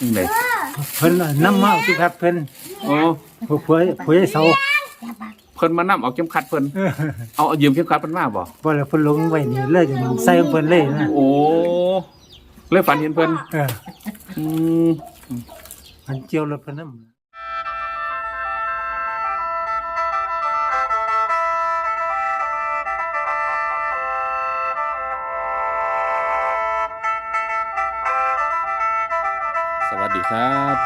จังไดเพิ่นน้ำมาเอาสิครับเพิ่นโอ้ผู้ผู้ผู้ให้เสาเพิ่นมานํเอาเข็มขัดเพิ่นเออเอาเอายืมเข็มขัดเพิ่นมาบ่บ่แล้วเพิ่นลงไว้นี่เลยจังใส่ของเพิ่นเลยนะโอ้เลยฝันเห็นเพิ่นเอออืมมันเกี่ยวรถเพิ่นนำ ครับ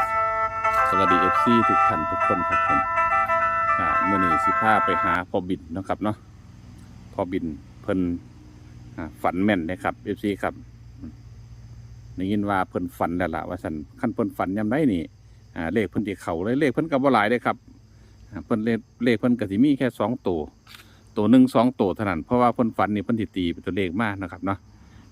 สวัสดี FC ทุกท่านทุกคนครับผมอ่ามื้อนี้สิพาไปหาพอบินนะครับเนาะพอบินเพิ่นฝันแม่นนะครับ FC ครับได้ยินว่าเพิ่นฝันแล้วล่ะว่าซั่นคันเพิ่นฝันยามใดนี่เลขเพิ่นสิเข้าเลยเลขเพิ่นก็บ่หลายเด้ครับเพิ่นเลขเลขเพิ่นก็สิมีแค่สองตัวตัวหนึ่งสองตัวเท่านั้นเพราะว่าเพิ่นฝันนี่เพิ่นสิตีเป็นตัวเลขมากนะครับเนาะ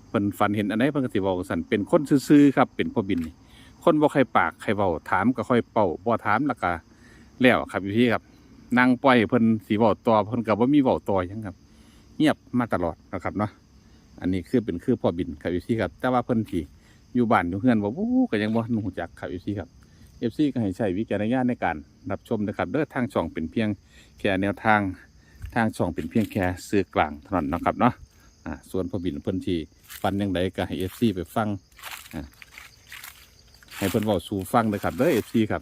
เพิ่นฝันเห็นอันไหนเพิ่นก็สิบอกสันเป็นคนซื่อๆครับเป็นพ่อบินนี่ คนบ่ใครปากใครเว้าถามก็ค่อยเป่าบ่ถามแล้วก็แล้วครับพี่ครับนั่งปล่อยเพิ่นสิเว้าต่อเพิ่นก็บ่ามีเว้าต่อยังครับ เงียบมาตลอดนะครับเนาะอันนี้คือเป็นคือพ่อบินครับพี่ครับ แต่ว่าเพิ่นที่อยู่บ้านอยู่เฮือนบ่บู๊ก็ยังบ่รู้จักครับพี่ครับ FC ก็ให้ใช้วิจารณญาณในการรับชมนะครับเด้อทางช่องเป็นเพียงแค่แนวทางทางช่องเป็นเพียงแค่สื่อกลางเท่านั้นนะครับเนาะอ่าส่วนพ่อบินเพิ่นที่ฟันยังไดก็ให้ FC ไปฟัง ให้เพิ่นเว้าสู่ฟังเลยครับเด้อเอฟซีครับ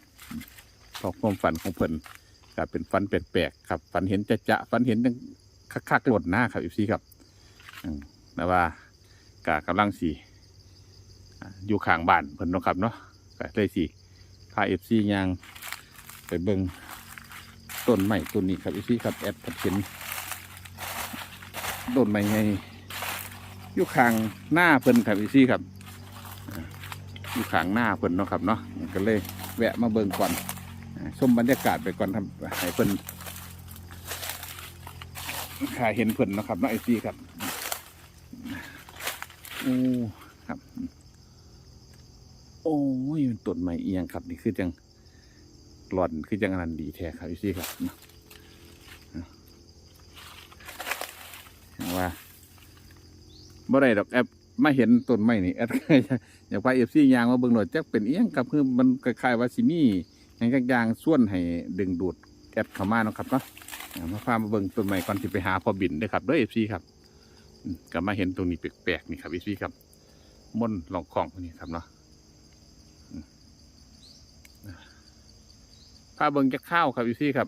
เพราะความฝันของเพิ่นก็เป็นฝันแปลกๆครับฝันเห็นจะจะฝันเห็นยังคักๆหล่นหน้าครับเอฟซีครับอืมแต่ว่ากะกำลังสีอยู่ข้างบ้านเพิ่นนะครับเนาะก็เลยสิพาเอฟซียางไปเบิ่งต้นไม้ต้นนี้ครับเอฟซีครับแอดพัดเห็นต้นไม้ไงอยู่ข้างหน้าเพิ่นครับเอฟซีครับ อยู่ขางหน้าเพิ่นเนาะครับเนาะก็เลยแวะมาเบิ่งก่อนอ่าชมบรรยากาศไปก่อนทำให้เพิ่นขาเห็นเพิ่นเนาะครับเนาะไอซีครับโอ้ครับ โอ้ยมันต้นไม้เอียงครับนี่คือจังหลอนคือจังอันนั้นดีแท้ครับไอซีครับเนาะอ่าว่าบ่ได้ดอกแอป มาเห็นต้นไม้นี่แอดอยากพาเอฟซียางมาเบิ่งหน่อยจักเป็นเอียงครับคือมันคล้ายๆว่าสิมีอย่างจักยางส่วนให้ดึงดูดแอดเข้ามาเนาะครับเนาะอ่ามาพามาเบิ่งต้นไม้ก่อนที่ไปหาพอบินด้อครับด้อเอฟซีครับอืมก็มาเห็นตรงนี้แปลกๆนี่ครับเอฟซีครับม่นหลองของนี้ครับเนาะพาเบิ่งจะข้าวครับเอฟซีครับ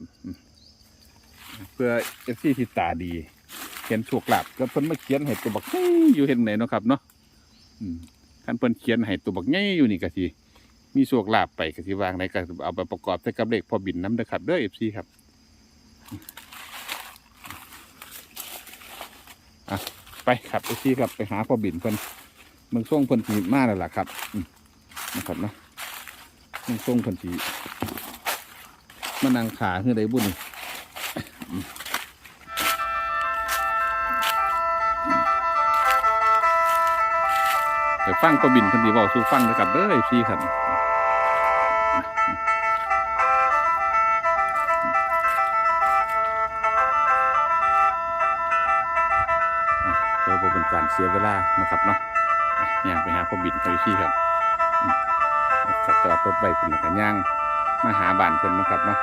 เพื่อเอฟซีที่ตาดี ขียนโชคลาภก็เพิ่นมาเขียนให้ตัวบักเฮ้ยอยู่เห็นไหนเนาะครับเนาะท่านเพิ่นเขียนให้ตัวบักใหญ่อยู่นี่ก็สิมีโชคลาภไปก็สิวางได้ก็เอาไปประกอบใส่กับเลขพอบินน้ำเด้อครับเด้อ FC ครับอะไปครับ FC ครับไปหาพอบินเพิ่นเมืองส่งเพิ่นสิมาแล้วล่ะครับนะครับเนาะเมืองส่งเพิ่นสิมานั่งขาคือได้บุญ อืมไปฟังพอบินเพิ่นสิเว้าสู่ฟังเด้อครับเด้อ FC ครับเพื่อบ่เป็นการเสียเวลานะครับเนาะอย่างไปหาพ่อบินเขาที่ครับอืมก็จอดรถไว้เพิ่นแล้วก็ย่างมาหาบ้านเพิ่นนะครับเนาะ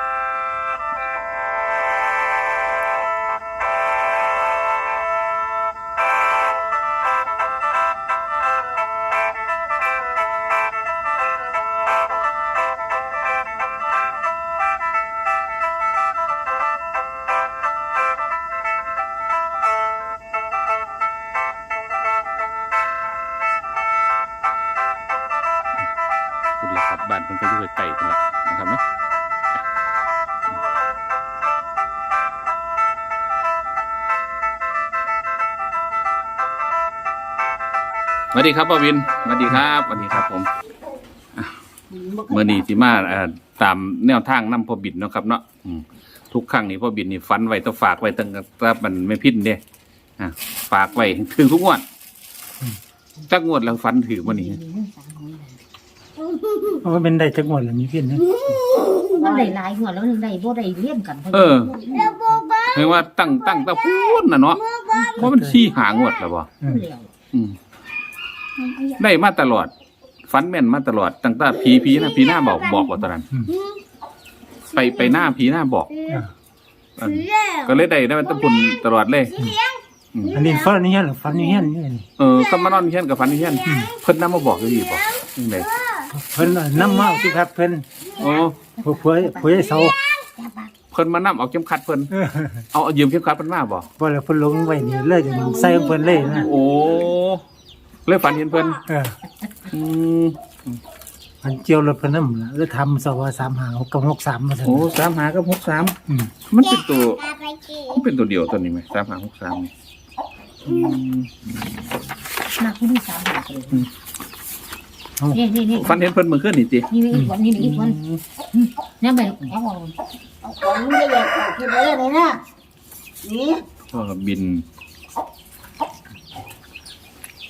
คุณละครับบ้านเพิ่นก็อยู่ใกล้ๆกันละนะครับเนาะสวัสดีครับพ่อบินสวัสดีครับสวัสดีครับผมเมื่อนี้สิมาเอ่อตามแนวทางนำพ่อบินเนาะครับเนาะอืมทุกครั้งนี่พ่อบินนี่ฟันไว้ต้องฝากไว้ตั้งแต่มันไม่พินเด้อะฝากไว้ถึงทุกงวดจักงวดแล้วฟันถือวันนี้ เพราะว่าเป็นได้จักงหวัดแล้วมีเพี้ยนนะมันได้หลายหัวแล้วนึงได้บ่ได้เลี้ยงกันเออเรียกว่าตั้งตั้งแตะพูดน่ะเนาะเพราะมันชี้หางวดแล้วบ่อืมเลี้ยวอืมได้มาตลอดฝันแม่นมาตลอดตั้งแต่ผีผีนะผีหน้าบอกบอกว่าตอนนั้น ไปไปหน้าผีหน้าบอกอ่าเออก็เลยได้ได้มันตะพุนตลอดเลยอืมอันนี้ฟันนี่เฮียนหรือฟันนี่เฮียนนี่นี่เออก็มานอนเฮียนกับฝันเฮียนเพิ่นนำมาบอกอยู่ดีบอกยังไง เพิ่นน่ะนำมาเอาสิครับเพิ่นโอ้ผู้ผัวผัวไอ้เสาเพิ่นมานำเอาเข็มขัดเพิ่นเออเอาเอายืมเข็มขัดเพิ่นมาบ่บ่แล้วเพิ่นลงไว้นี่เลยจังใส่ของเพิ่นเลยนะโอ้เลยฝันเห็นเพิ่นเอออืมมันเจียวรถเพิ่นนำล่ะแล้วทำสว่า3หา6กับ6 3มาซั่นโอ้สามหากับหกสามอืมมันเป็นตัวมันเป็นตัวเดียวตัวนี้ไหมสามหาหกสามนี่อืมหนักผู้ที่สามหาเลยเอา นี่นี่นี่ฝันเห็นเพิ่นเมื่อคืนนี่ตินี่อีกคนนี่อีกคนเนี่ยไปเอาเอาเอาของมึงได้ใหญ่กว่าขึ้นเลยเลยนะนี่ก็บิน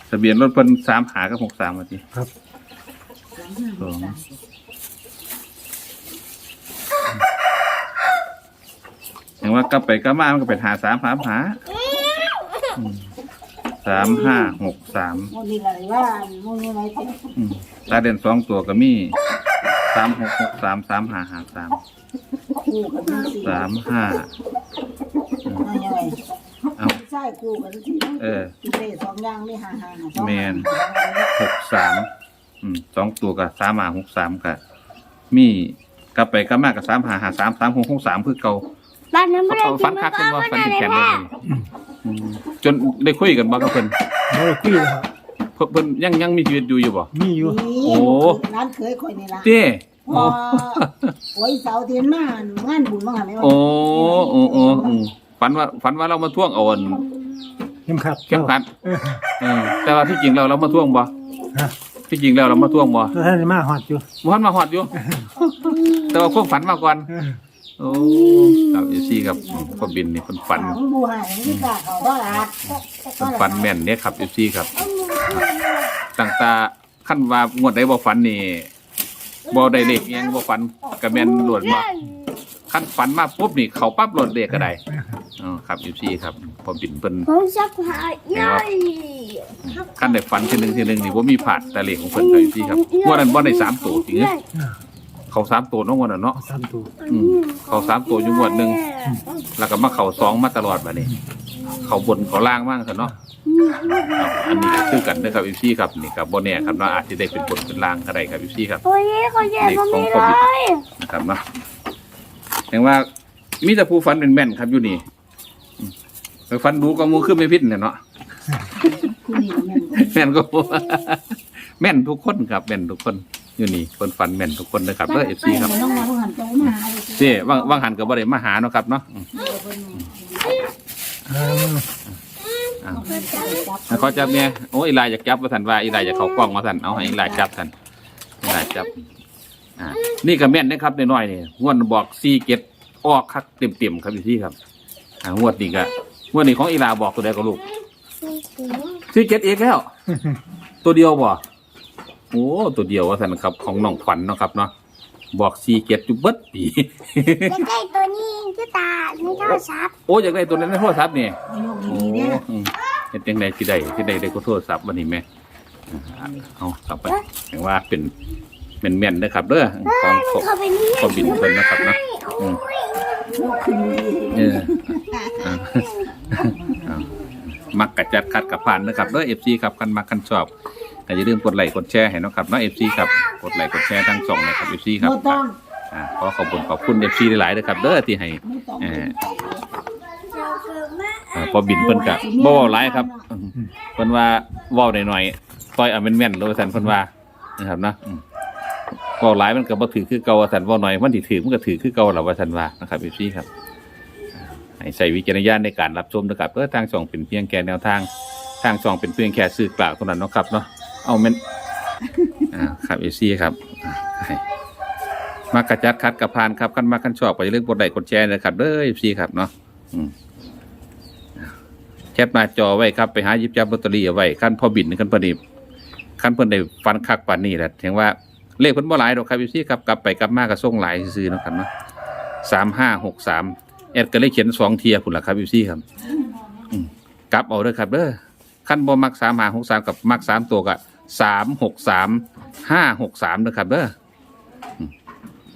ทะเบียนรถเพิ่นสามหากับหกสามมาติครับสองอย่างว่ากลับไปกลับมามันก็เป็นหาสามสามหาอืม สามห้าหกสามมึงนี่อะไรว่ามึงนี่อะไรเต็มอืมตาเด่นสองตัวก็มีสามหกหกสามสามห้าห้าสามคู่กันทั้งสี่สามห้าเอายังไงเอา ใช่คู่กันทั้งสี่เออพิเศษสองอย่างนี่ห่างๆสองแมน หกสามอืมสองตัวกับสามห้าหกสามกับมีกลับไปกลับมากับสามห้าห้าสามสามหกหกสามคือเก่า บ้านนั้นไม่ได้เอากิฟันนคักเป็นว่าฟันได้แข็งเลเลยยอืมจนได้คุยกันบ่กับเพิ่นบ่ได้คุยแล้วเพิ่นเพิ่นยังยังมีชีวิตอยู่อยู่บ่ มีอยู่โอ้ ร้านเคยคอยนี่ละเต้พอโอ้ยเสาเทียนมางานบุญบ้างไหมโอ้โอ้โอ้อืมฝันว่าฝันว่าเรามาท่วงเอาอันเข้มขัด เข้มขัดเออ เออแต่ว่าที่จริงแล้วเรามาท่วงบ่ฮะที่จริงแล้วเรามาท่วงบ่แล้วท่านได้มาฮอดอยู่บ่ทันมาฮอดอยู่ แต่ว่าความฝันมาก่อน เออ โอ้ครับเอซี่ครับอืมพ่อบินนี่เพิ่นฝันมึงบูหายมึงกล้าเขาบ้าละเพิ่นฝันแม่นเนี่ยครับเอซี่ครับตั้งแตาขั้นว่างวดใดบ่ฝันนี่บ่ได้เลขอิหยังบ่ฝันก็แม่นโลดมาขั้นฝันมาปุ๊บนี่เขาปั๊บโลดเลขก็ได้อ๋อครับเอซี่ครับพ่อบินเพิ่นผมสักหาใหญ่ขั้นได้ฝันทีหนึงทีหนึงนี่บ่มีผาดแต่เลขของเพิ่นครับเอซี่ครับงวดนั้นบ่ได้สามตัวจริงๆ เขาสามตัวเนาะงวดนั้นเนาะ สามตัวอืมเขาสามตัวอยู่งวดหนึงแล้วก็มาเขาสองมาตลอดแบบนี้ เขาบนเขาล่างมากเถอะเนาะครับอันนี้ก็คือกันนะครับอีซี่ครับนี่ครับโบเนี่ยครับเนาะอาจจะได้เป็นบนเป็นล่างก็ได้ครับอีซี่ครับ โอ้ยเขาแย่ก็ไม่ได้นะครับเนาะแห่งว่ามีแต่ผู้ฟันเป็นแม่นครับอยู่นี่อืมไปฟันดูก็มูขึ้นไม่พิษเนี่ยเนาะคู่นี้แม่นแม่นก็แม่นทุกคนครับแม่นทุกคน อยู่นี่คนฟันแม่นทุกคนนะครับเด้อเอฟซีครับน้องมาผู้หันโตมาหาเลยเจ้ว่างว่างหันกับบ่ได้มาหาเนาะครับเนาะอืมเอออ่าเขาจับเนี่ยโอ้อีลายอยากจับว่าสันว่าอีลายอยากเขากล้องมาสันเอาให้อีลายจับสันอีลายจับอ่านี่ก็แม่นนะครับน้อยๆนี่งวดบอกซีเก็ตออกคักเต็มๆครับพี่ที่ครับอ่างวดนี้ก็งวดนี้ของอีลาบอกตัวใดก็ลูกซีเก็ตเอกแล้ว ตัวเดียวบ่ โอ้ตัวเดียวว่าสันครับของน้องขวัญเนาะครับเนาะบอกซีเก็ตอยู่เบิดปีใกล้ๆตัวนี้ที่ตาในโทรศัพท์โอ้อยากได้ตัวนั้นในโทรศัพท์นี่โยกโอ้ดีๆเนี่ยอืมเฮ็ดจังไดสิได้สิได้ได้ก็โทรศัพท์วันนี้แม่อ่าเอากลับไปแปลว่าเป็นเป็นแม่นๆนะครับเด้อของของเข้าไปนี่ของบินเพิ่นนะครับนะอืมยกขึ้นดีเอออ่าอ่ามักกะจัดคัดกับผ่านนะครับเด้อ FC ครับคันมักคันชอบ ก็อย่าลืมกดไลค์กดแชร์ให้เนาะครับเนาะ FC ครับกดไลค์กดแชร์ทั้งสองนะครับ FC ครับไม่ต้องอ่าขอขอบคุณขอบคุณ FC หลายๆนะครับเด้อที่ให้ไม่ต้องเอออ่าพอบินเพิ่นกะบ่เว้าหลายครับอืมเพิ่นว่าเว้าหน่อยๆต่อยเอาแม่นๆโลว่าซั่นเพิ่นว่านะครับเนาะอืมเว้าหลายมันก็บ่ถือคือเก่าว่าซั่นเว้าหน่อยมันสิถือมันก็ถือคือเก่าล่ะว่าซั่นว่านะครับพี่ครับอ่าให้ใช้วิจารณญาณในการรับชมนะครับเพื่อทางช่องเป็นเพียงแค่แนวทาง ทางช่องเป็นเพียงแค่สื่อกลางเท่านั้นเนาะครับเนาะ เอาแม่นอ่าครับเอซี่ครับมากระจัดคัดกระพานครับกันมากันชอบก็อย่าลืมกดไลค์กดแชร์นะครับเด้อเอซี่ครับเนาะแคปหน้าจอไว้ครับไปหายิบจับลอตเตอรี่เอาไว้ขั้นพอบินขั้นพอดีขั้นเพิ่นได้ฟันคักปานนี้แหละถึงว่าเลขเพิ่นบ่หลายดอกครับพี่ซี่ครับกลับไปกลับมาก็ส่งหลายซื่อเนาะครับเนาะสามห้าหกสามแอดก็เลยเขียนสองเทียพุ่นละครับพี่ซี่ครับกลับเอาเด้อครับเด้อขั้นบ่มักสามห้าหกสามกับมักสามตัวก็ สามหกสามห้าหกสามนะครับเด้อ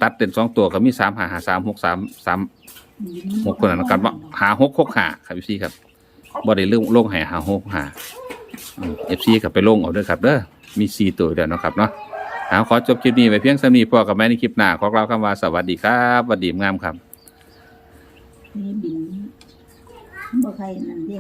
ตัดเด่นสองตัวก็มีสามหาหาสามหกสามสามหกคนนั้นนะครับว่าหาหกหกหาครับพี่ซีครับบ่ได้เลงลงให้หาหกหาเอฟซีกับไปลงเอาด้อครับเด้อมีสี่ตัวเดียวนะครับเนาะเอาขอจบคลิปนี้ไปเพียงสำนีพอกับแม่ในคลิปหน้าขอกล่าวคำว่าสวัสดีครับสวัสดีงามครับนี่บินบ่ใครนั่นเด้